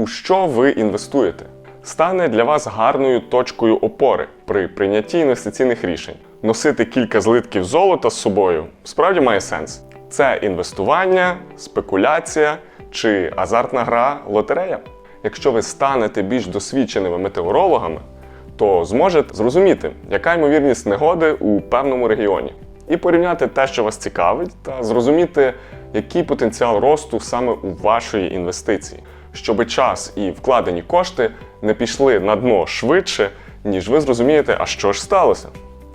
у що ви інвестуєте, стане для вас гарною точкою опори при прийнятті інвестиційних рішень. Носити кілька злитків золота з собою справді має сенс. Це інвестування, спекуляція чи азартна гра лотерея. Якщо ви станете більш досвідченими метеорологами, то зможете зрозуміти, яка ймовірність негоди у певному регіоні, і порівняти те, що вас цікавить, та зрозуміти, який потенціал росту саме у вашої інвестиції, щоб час і вкладені кошти не пішли на дно швидше, ніж ви зрозумієте, а що ж сталося.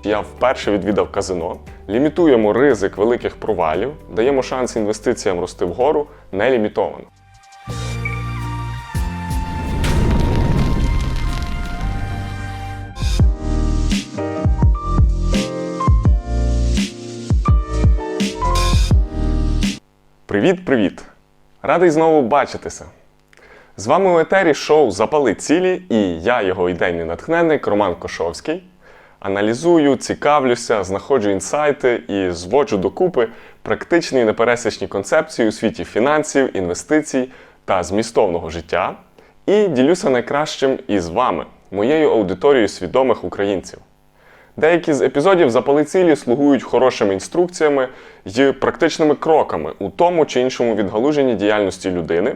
Я вперше відвідав казино, лімітуємо ризик великих провалів, даємо шанс інвестиціям рости вгору нелімітовано. Привіт-привіт! Радий знову бачитися. З вами у етері шоу Запали цілі і я, його ідейний натхненник Роман Кошовський. Аналізую, цікавлюся, знаходжу інсайти і зводжу докупи практичні і непересічні концепції у світі фінансів, інвестицій та змістовного життя. І ділюся найкращим із вами, моєю аудиторією свідомих українців. Деякі з епізодів запали цілі слугують хорошими інструкціями й практичними кроками у тому чи іншому відгалуженні діяльності людини,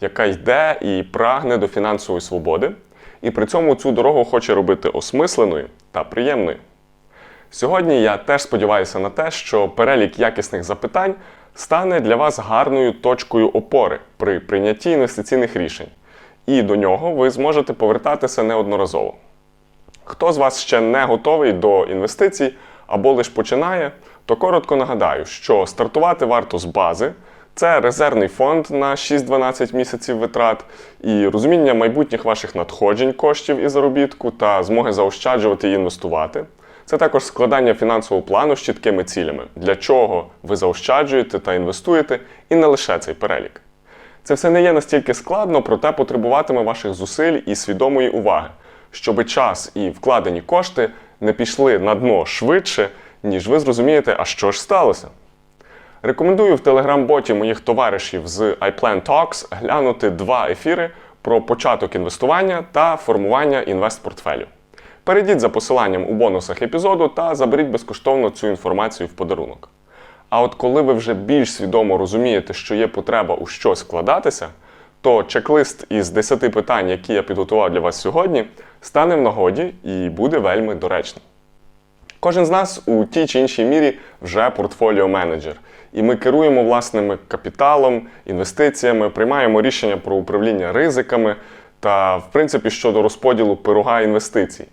яка йде і прагне до фінансової свободи, і при цьому цю дорогу хоче робити осмисленою та приємною. Сьогодні я теж сподіваюся на те, що перелік якісних запитань стане для вас гарною точкою опори при прийнятті інвестиційних рішень, і до нього ви зможете повертатися неодноразово. Хто з вас ще не готовий до інвестицій або лише починає, то коротко нагадаю, що стартувати варто з бази. Це резервний фонд на 6-12 місяців витрат і розуміння майбутніх ваших надходжень коштів і заробітку та змоги заощаджувати і інвестувати. Це також складання фінансового плану з чіткими цілями, для чого ви заощаджуєте та інвестуєте, і не лише цей перелік. Це все не є настільки складно, проте потребуватиме ваших зусиль і свідомої уваги, щоб час і вкладені кошти не пішли на дно швидше, ніж ви зрозумієте, а що ж сталося. Рекомендую в телеграм-боті моїх товаришів з iPlan Talks глянути два ефіри про початок інвестування та формування інвестпортфелю. Перейдіть за посиланням у бонусах епізоду та заберіть безкоштовно цю інформацію в подарунок. А от коли ви вже більш свідомо розумієте, що є потреба у щось вкладатися, то чек-лист із 10 питань, які я підготував для вас сьогодні, стане в нагоді і буде вельми доречним. Кожен з нас у тій чи іншій мірі вже портфоліо-менеджер, і ми керуємо власним капіталом, інвестиціями, приймаємо рішення про управління ризиками та, в принципі, щодо розподілу пирога інвестицій,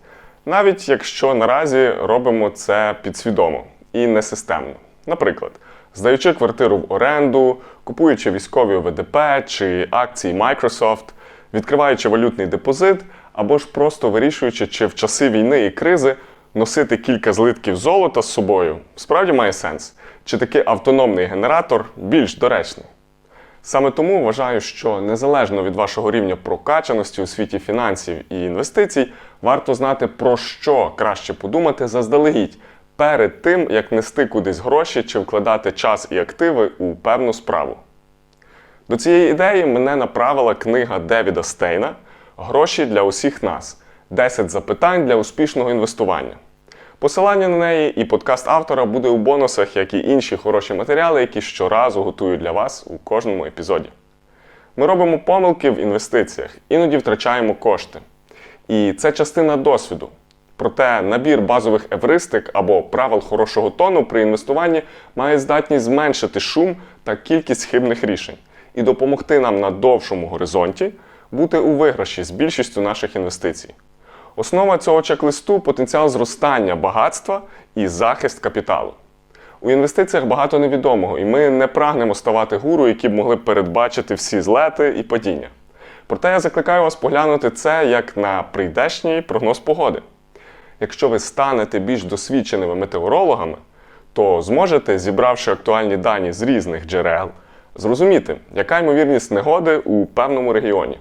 навіть якщо наразі робимо це підсвідомо і несистемно. Наприклад, здаючи квартиру в оренду, купуючи військові ОВДП чи акції Microsoft, відкриваючи валютний депозит або ж просто вирішуючи, чи в часи війни і кризи носити кілька злитків золота з собою справді має сенс, чи такий автономний генератор більш доречний. Саме тому вважаю, що незалежно від вашого рівня прокачаності у світі фінансів і інвестицій, варто знати, про що краще подумати заздалегідь перед тим, як нести кудись гроші чи вкладати час і активи у певну справу. До цієї ідеї мене направила книга Девіда Стейна Гроші для усіх нас 10 запитань для успішного інвестування. Посилання на неї і подкаст автора буде у бонусах, як і інші хороші матеріали, які щоразу готую для вас у кожному епізоді. Ми робимо помилки в інвестиціях, іноді втрачаємо кошти. І це частина досвіду. Проте набір базових евристик або правил хорошого тону при інвестуванні має здатність зменшити шум та кількість хибних рішень і допомогти нам на довшому горизонті бути у виграші з більшістю наших інвестицій. Основа цього чек-листу потенціал зростання багатства і захист капіталу. У інвестиціях багато невідомого, і ми не прагнемо ставати гуру, які б могли передбачити всі злети і падіння. Проте я закликаю вас поглянути це як на прийдешній прогноз погоди. Якщо ви станете більш досвідченими метеорологами, то зможете, зібравши актуальні дані з різних джерел, зрозуміти, яка ймовірність негоди у певному регіоні.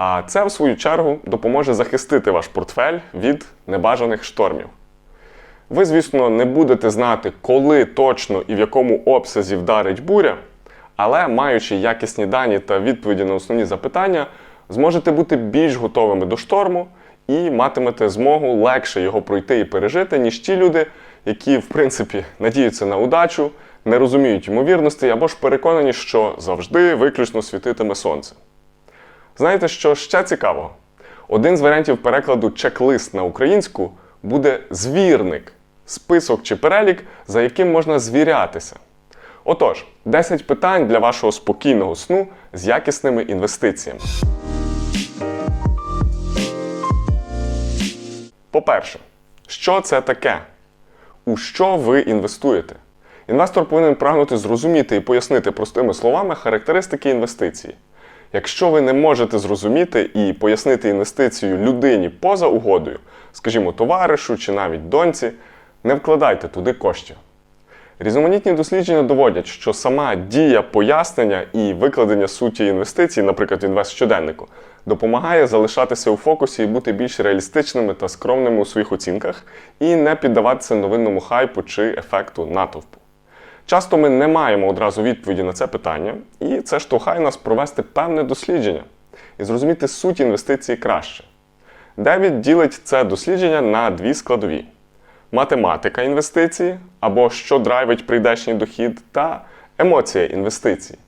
А це, в свою чергу, допоможе захистити ваш портфель від небажаних штормів. Ви, звісно, не будете знати, коли точно і в якому обсязі вдарить буря, але маючи якісні дані та відповіді на основні запитання, зможете бути більш готовими до шторму і матимете змогу легше його пройти і пережити, ніж ті люди, які, в принципі, надіються на удачу, не розуміють ймовірностей або ж переконані, що завжди виключно світитиме сонце. Знаєте, що ще цікавого? Один з варіантів перекладу чек-лист на українську буде звірник, список чи перелік, за яким можна звірятися. Отож, 10 питань для вашого спокійного сну з якісними інвестиціями. По-перше, що це таке? У що ви інвестуєте? Інвестор повинен прагнути зрозуміти і пояснити простими словами характеристики інвестиції. Якщо ви не можете зрозуміти і пояснити інвестицію людині поза угодою, скажімо, товаришу чи навіть доньці, не вкладайте туди коштів. Різноманітні дослідження доводять, що сама дія пояснення і викладення суті інвестицій, наприклад, інвест-щоденнику, допомагає залишатися у фокусі і бути більш реалістичними та скромними у своїх оцінках і не піддаватися новинному хайпу чи ефекту натовпу. Часто ми не маємо одразу відповіді на це питання, і це штовхає нас провести певне дослідження і зрозуміти суть інвестиції краще. Девід ділить це дослідження на дві складові: математика інвестиції або що драйвить прийдешній дохід, та емоція інвестицій.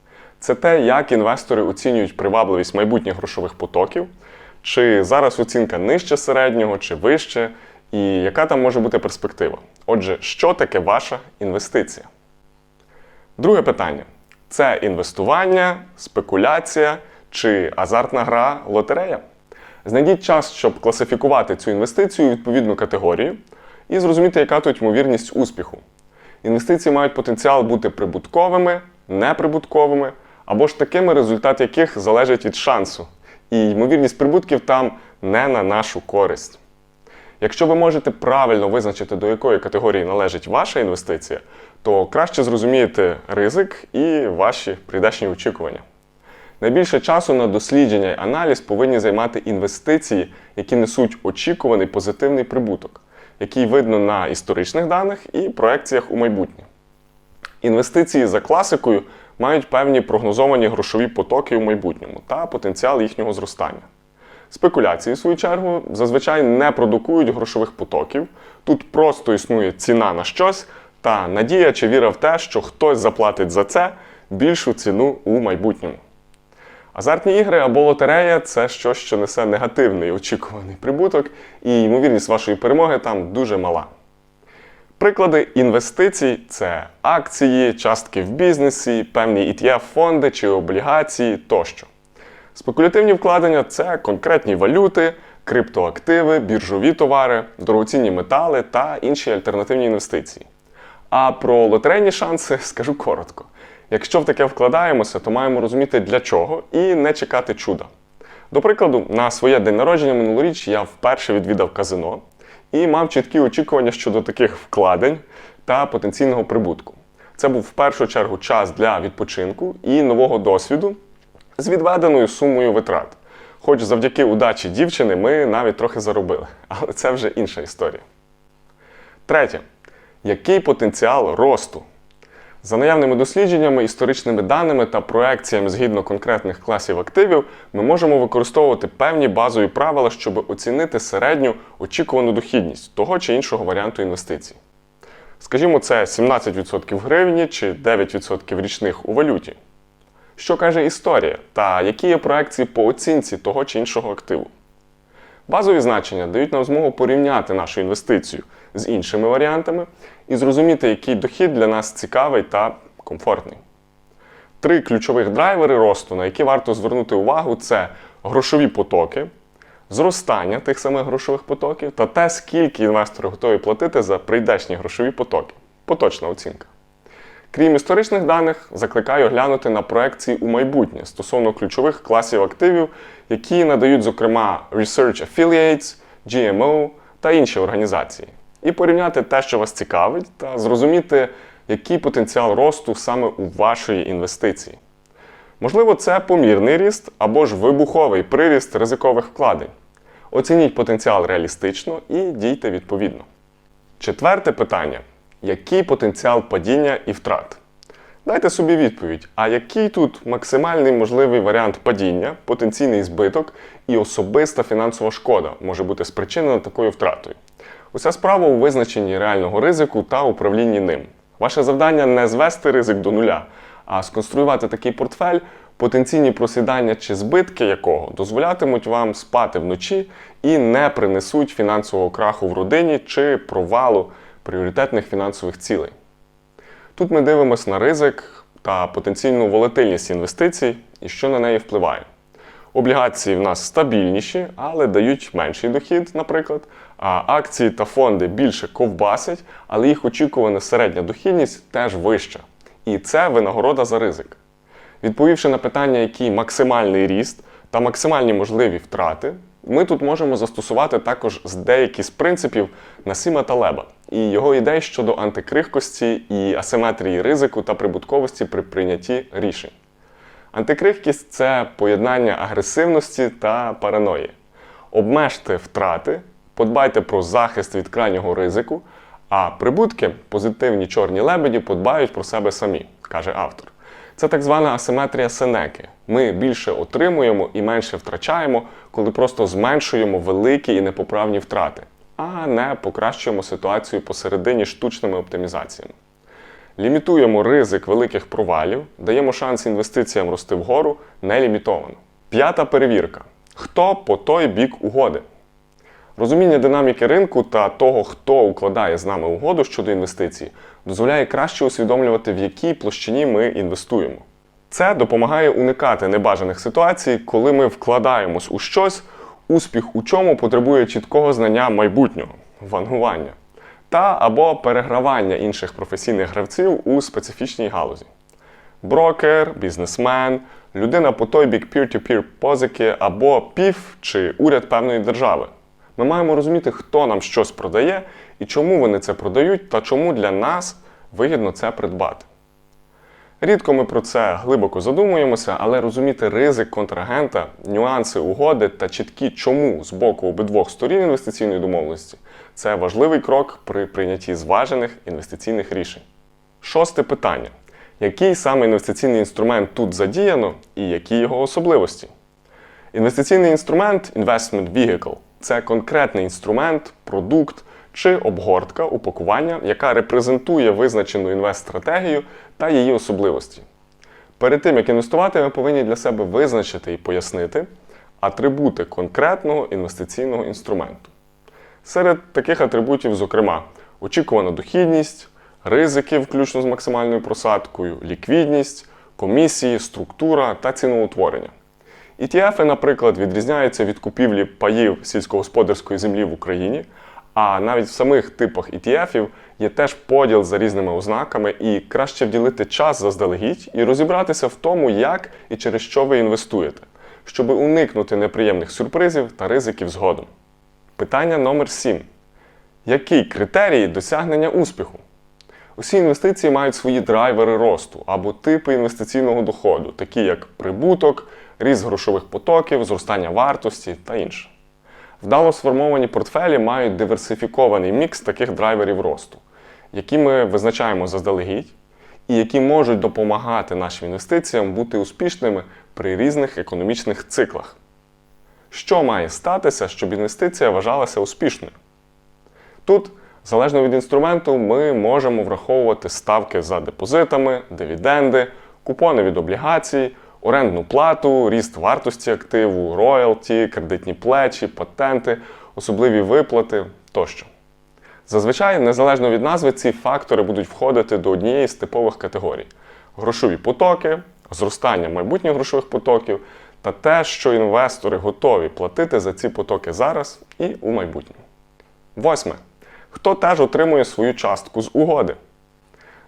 Це те, як інвестори оцінюють привабливість майбутніх грошових потоків, чи зараз оцінка нижче середнього, чи вище, і яка там може бути перспектива. Отже, що таке ваша інвестиція? Друге питання: це інвестування, спекуляція чи азартна гра лотерея? Знайдіть час, щоб класифікувати цю інвестицію у відповідну категорію і зрозуміти, яка тут ймовірність успіху. Інвестиції мають потенціал бути прибутковими, неприбутковими, або ж такими, результат яких залежить від шансу. І ймовірність прибутків там не на нашу користь. Якщо ви можете правильно визначити, до якої категорії належить ваша інвестиція, то краще зрозумієте ризик і ваші прийдешні очікування. Найбільше часу на дослідження і аналіз повинні займати інвестиції, які несуть очікуваний позитивний прибуток, який видно на історичних даних і проекціях у майбутнє. Інвестиції за класикою мають певні прогнозовані грошові потоки у майбутньому та потенціал їхнього зростання. Спекуляції, в свою чергу, зазвичай не продукують грошових потоків. Тут просто існує ціна на щось та надія чи віра в те, що хтось заплатить за це більшу ціну у майбутньому. Азартні ігри або лотерея це щось, що несе негативний очікуваний прибуток, і ймовірність вашої перемоги там дуже мала. Приклади інвестицій це акції, частки в бізнесі, певні ETF-фонди чи облігації тощо. Спекулятивні вкладення це конкретні валюти, криптоактиви, біржові товари, дорогоцінні метали та інші альтернативні інвестиції. А про лотерейні шанси скажу коротко. Якщо в таке вкладаємося, то маємо розуміти для чого і не чекати чуда. До прикладу, на своє день народження минулоріч я вперше відвідав казино і мав чіткі очікування щодо таких вкладень та потенційного прибутку. Це був в першу чергу час для відпочинку і нового досвіду з відведеною сумою витрат. Хоч завдяки удачі дівчини ми навіть трохи заробили, але це вже інша історія. Третє. Який потенціал росту? За наявними дослідженнями, історичними даними та проекціями згідно конкретних класів активів, ми можемо використовувати певні базові правила, щоб оцінити середню очікувану дохідність того чи іншого варіанту інвестицій. Скажімо, це 17% в гривні чи 9% річних у валюті. Що каже історія та які є проекції по оцінці того чи іншого активу? Базові значення дають нам змогу порівняти нашу інвестицію з іншими варіантами і зрозуміти, який дохід для нас цікавий та комфортний. Три ключових драйвери росту, на які варто звернути увагу, це грошові потоки, зростання тих самих грошових потоків та те, скільки інвестори готові платити за прийдешні грошові потоки. Поточна оцінка. Крім історичних даних, закликаю глянути на проекції у майбутнє стосовно ключових класів активів, які надають, зокрема, Research Affiliates, GMO та інші організації, і порівняти те, що вас цікавить, та зрозуміти, який потенціал росту саме у вашої інвестиції. Можливо, це помірний ріст або ж вибуховий приріст ризикових вкладень. Оцініть потенціал реалістично і дійте відповідно. Четверте питання: який потенціал падіння і втрат? Дайте собі відповідь, а який тут максимальний можливий варіант падіння, потенційний збиток і особиста фінансова шкода може бути спричинена такою втратою? Уся справа у визначенні реального ризику та управлінні ним. Ваше завдання не звести ризик до нуля, а сконструювати такий портфель, потенційні просідання чи збитки якого дозволятимуть вам спати вночі і не принесуть фінансового краху в родині чи провалу пріоритетних фінансових цілей. Тут ми дивимося на ризик та потенційну волатильність інвестицій і що на неї впливає. Облігації в нас стабільніші, але дають менший дохід, наприклад. А акції та фонди більше ковбасять, але їх очікувана середня дохідність теж вища. І це винагорода за ризик. Відповівши на питання, який максимальний ріст та максимальні можливі втрати, ми тут можемо застосувати також з деякі з принципів Насима Талеба і його ідей щодо антикрихкості і асиметрії ризику та прибутковості при прийнятті рішень. Антикрихкість це поєднання агресивності та параної. Обмежте втрати, подбайте про захист від крайнього ризику, а прибутки, позитивні чорні лебеді, подбають про себе самі, каже автор. Це так звана асиметрія Сенеки. Ми більше отримуємо і менше втрачаємо, коли просто зменшуємо великі і непоправні втрати, а не покращуємо ситуацію посередині штучними оптимізаціями. Лімітуємо ризик великих провалів, даємо шанс інвестиціям рости вгору нелімітовано. П'ята перевірка: хто по той бік угоди? Розуміння динаміки ринку та того, хто укладає з нами угоду щодо інвестицій, дозволяє краще усвідомлювати, в якій площині ми інвестуємо. Це допомагає уникати небажаних ситуацій, коли ми вкладаємось у щось, успіх у чому потребує чіткого знання майбутнього, вангування та або перегравання інших професійних гравців у специфічній галузі. Брокер, бізнесмен, людина по той бік peer-to-peer позики або пів чи уряд певної держави. Ми маємо розуміти, хто нам щось продає і чому вони це продають, та чому для нас вигідно це придбати. Рідко ми про це глибоко задумуємося, але розуміти ризик контрагента, нюанси угоди та чіткі чому з боку обидвох сторін інвестиційної домовленості це важливий крок при прийнятті зважених інвестиційних рішень. Шосте питання: який саме інвестиційний інструмент тут задіяно і які його особливості? Інвестиційний інструмент Investment Vehicle це конкретний інструмент, продукт чи обгортка упакування, яка репрезентує визначену інвест-стратегію та її особливості. Перед тим, як інвестувати, ми повинні для себе визначити і пояснити атрибути конкретного інвестиційного інструменту. Серед таких атрибутів, зокрема, очікувана дохідність, ризики, включно з максимальною просадкою, ліквідність, комісії, структура та ціноутворення. ETF, наприклад, відрізняються від купівлі паїв сільськогосподарської землі в Україні, а навіть в самих типах ETF є теж поділ за різними ознаками, і краще вділити час заздалегідь і розібратися в тому, як і через що ви інвестуєте, щоб уникнути неприємних сюрпризів та ризиків згодом. Питання номер 7. Який критерій досягнення успіху? Усі інвестиції мають свої драйвери росту або типи інвестиційного доходу, такі як прибуток, ріст грошових потоків, зростання вартості та інше. Вдало сформовані портфелі мають диверсифікований мікс таких драйверів росту, які ми визначаємо заздалегідь, і які можуть допомагати нашим інвестиціям бути успішними при різних економічних циклах. Що має статися, щоб інвестиція вважалася успішною? Тут, залежно від інструменту, ми можемо враховувати ставки за депозитами, дивіденди, купони від облігацій, орендну плату, ріст вартості активу, роялті, кредитні плечі, патенти, особливі виплати тощо. Зазвичай, незалежно від назви, ці фактори будуть входити до однієї з типових категорій: грошові потоки, зростання майбутніх грошових потоків та те, що інвестори готові платити за ці потоки зараз і у майбутньому. Восьме. Хто теж отримує свою частку з угоди?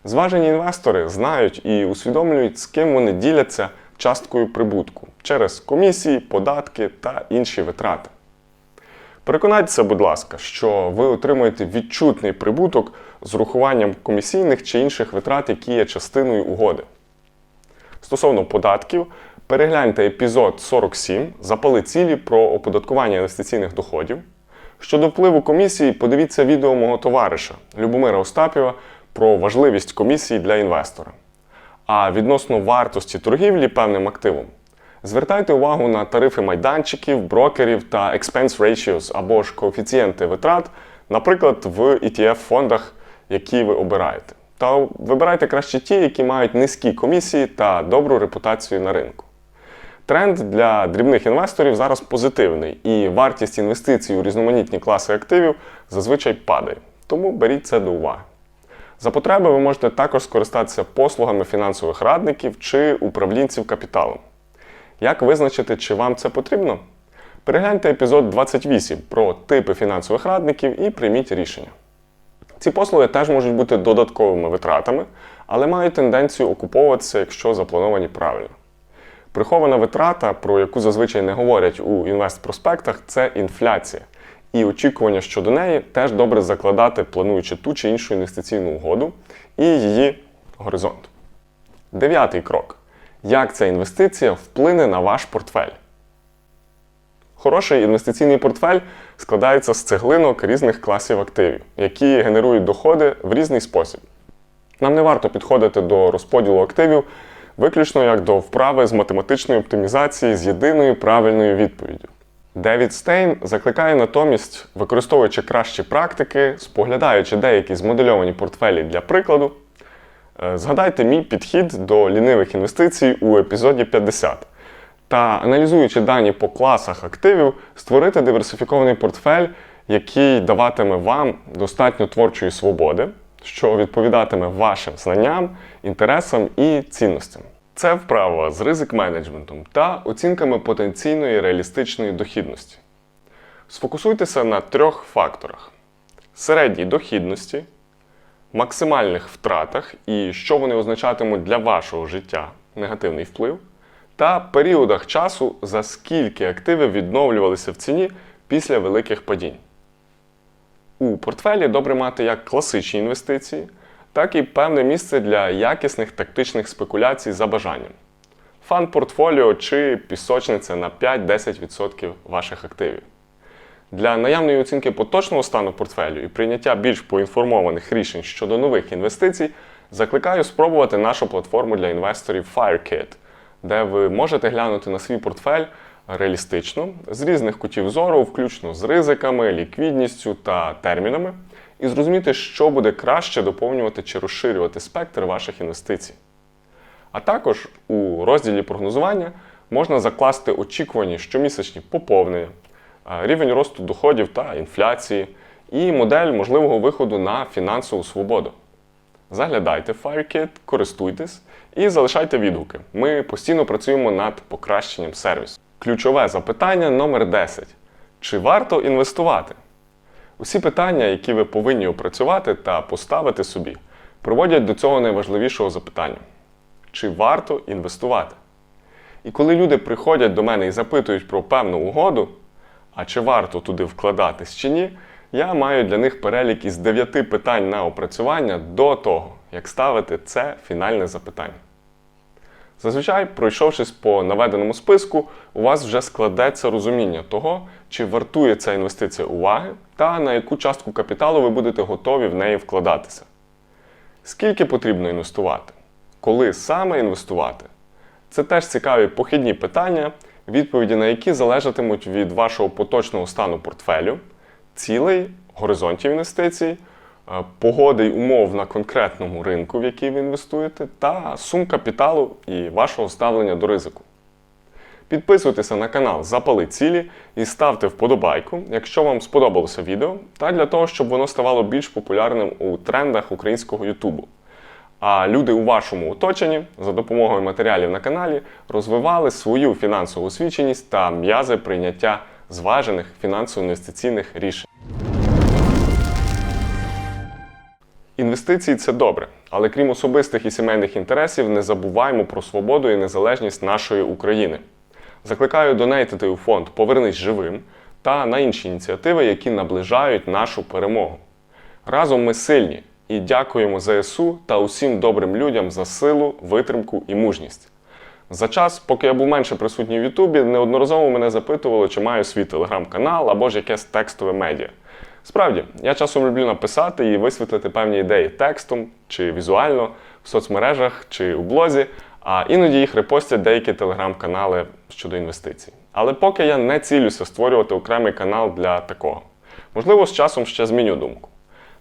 Зважені інвестори знають і усвідомлюють, з ким вони діляться часткою прибутку через комісії, податки та інші витрати. Переконайтеся, будь ласка, що ви отримуєте відчутний прибуток з урахуванням комісійних чи інших витрат, які є частиною угоди. Стосовно податків, перегляньте епізод 47 Запали цілі про оподаткування інвестиційних доходів. Щодо впливу комісії, подивіться відео мого товариша Любомира Остапєва про важливість комісії для інвестора. А відносно вартості торгівлі певним активом. Звертайте увагу на тарифи майданчиків, брокерів та expense ratios або ж коефіцієнти витрат, наприклад, в ETF-фондах, які ви обираєте. Та вибирайте краще ті, які мають низькі комісії та добру репутацію на ринку. Тренд для дрібних інвесторів зараз позитивний, і вартість інвестицій у різноманітні класи активів зазвичай падає. Тому беріть це до уваги. За потреби ви можете також скористатися послугами фінансових радників чи управлінців капіталом. Як визначити, чи вам це потрібно? Перегляньте епізод 28 про типи фінансових радників і прийміть рішення. Ці послуги теж можуть бути додатковими витратами, але мають тенденцію окуповуватися, якщо заплановані правильно. Прихована витрата, про яку зазвичай не говорять у інвестпроспектах, це інфляція. І очікування щодо неї теж добре закладати, плануючи ту чи іншу інвестиційну угоду і її горизонт. Дев'ятий крок. Як ця інвестиція вплине на ваш портфель? Хороший інвестиційний портфель складається з цеглинок різних класів активів, які генерують доходи в різний спосіб. Нам не варто підходити до розподілу активів виключно як до вправи з математичної оптимізації з єдиною правильною відповіддю. Девід Стейн закликає натомість, використовуючи кращі практики, споглядаючи деякі змодельовані портфелі для прикладу, е, згадайте мій підхід до лінивих інвестицій у епізоді 50 та аналізуючи дані по класах активів, створити диверсифікований портфель, який даватиме вам достатньо творчої свободи, що відповідатиме вашим знанням, інтересам і цінностям. Це вправа з ризик-менеджментом та оцінками потенційної реалістичної дохідності. Сфокусуйтеся на трьох факторах: середній дохідності, максимальних втратах і що вони означатимуть для вашого життя негативний вплив, та періодах часу, за скільки активи відновлювалися в ціні після великих падінь. У портфелі добре мати як класичні інвестиції, так і певне місце для якісних тактичних спекуляцій за бажанням. Фан-портфоліо чи пісочниця на 5-10% ваших активів. Для наявної оцінки поточного стану портфелю і прийняття більш поінформованих рішень щодо нових інвестицій, закликаю спробувати нашу платформу для інвесторів FireKit, де ви можете глянути на свій портфель реалістично, з різних кутів зору, включно з ризиками, ліквідністю та термінами, і зрозуміти, що буде краще доповнювати чи розширювати спектр ваших інвестицій. А також у розділі прогнозування можна закласти очікувані щомісячні поповнення, е, рівень росту доходів та інфляції, і модель можливого виходу на фінансову свободу. Заглядайте FireKit, користуйтесь і залишайте відгуки. Ми постійно працюємо над покращенням сервісу. Ключове запитання номер 10. Чи варто інвестувати? Усі питання, які ви повинні опрацювати та поставити собі, приводять до цього найважливішого запитання: чи варто інвестувати? І коли люди приходять до мене і запитують про певну угоду, а чи варто туди вкладатись чи ні, я маю для них перелік із 9 питань на опрацювання до того, як ставити це фінальне запитання. Зазвичай, пройшовшись по наведеному списку, у вас вже складеться розуміння того, чи вартує ця інвестиція уваги та на яку частку капіталу ви будете готові в неї вкладатися. Скільки потрібно інвестувати? Коли саме інвестувати? Це теж цікаві похідні питання, відповіді на які залежатимуть від вашого поточного стану портфелю, цілей, горизонтів інвестицій, е, погоди й умов на конкретному ринку, в який ви інвестуєте, та сум капіталу і вашого ставлення до ризику. Підписуйтеся на канал Запали цілі і ставте вподобайку, якщо вам сподобалося відео, та для того, щоб воно ставало більш популярним у трендах українського Ютубу. А люди у вашому оточенні за допомогою матеріалів на каналі розвивали свою фінансову освіченість та м'язи прийняття зважених фінансово-інвестиційних рішень. Інвестиції це добре, але крім особистих і сімейних інтересів, не забуваймо про свободу і незалежність нашої України. Закликаю донейтити у фонд Повернись живим та на інші ініціативи, які наближають нашу перемогу. Разом ми сильні і дякуємо ЗСУ та усім добрим людям за силу, витримку і мужність. За час, поки я був менше присутній в Ютубі, неодноразово мене запитували, чи маю свій телеграм-канал або ж якесь текстове медіа. Справді, я часом люблю написати і висвітлити певні ідеї текстом чи візуально, в соцмережах чи у блозі, а іноді їх репостять деякі телеграм-канали щодо інвестицій. Але поки я не цілюся створювати окремий канал для такого. Можливо, з часом ще зміню думку.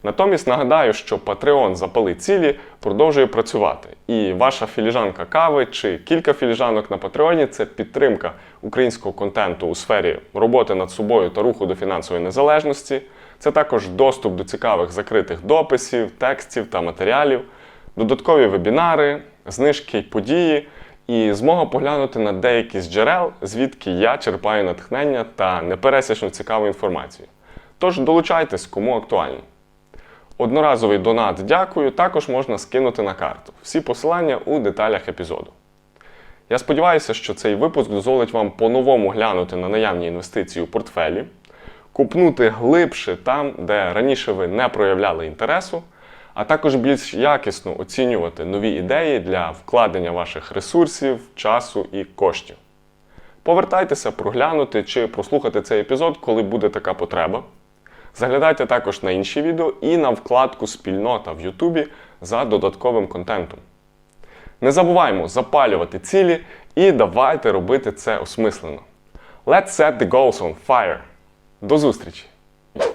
Натомість нагадаю, що Patreon запали цілі продовжує працювати, і ваша філіжанка кави чи кілька філіжанок на Патреоні це підтримка українського контенту у сфері роботи над собою та руху до фінансової незалежності. Це також доступ до цікавих закритих дописів, текстів та матеріалів, додаткові вебінари, знижки події, і змога поглянути на деякі з джерел, звідки я черпаю натхнення та непересічну цікаву інформацію. Тож долучайтесь, кому актуально. Одноразовий донат дякую також можна скинути на карту. Всі посилання у деталях епізоду. Я сподіваюся, що цей випуск дозволить вам по-новому глянути на наявні інвестиції у портфелі, купнути глибше там, де раніше ви не проявляли інтересу, а також більш якісно оцінювати нові ідеї для вкладення ваших ресурсів, часу і коштів. Повертайтеся проглянути чи прослухати цей епізод, коли буде така потреба. Заглядайте також на інші відео і на вкладку Спільнота в Ютубі за додатковим контентом. Не забуваємо запалювати цілі і давайте робити це осмислено. Let's set the goals on fire. До зустрічі!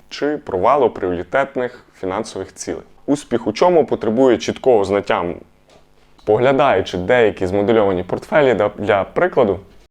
Чи провалу пріоритетних фінансових цілей. Успіх у чому потребує чіткого знаття, поглядаючи деякі змодельовані портфелі для- прикладу.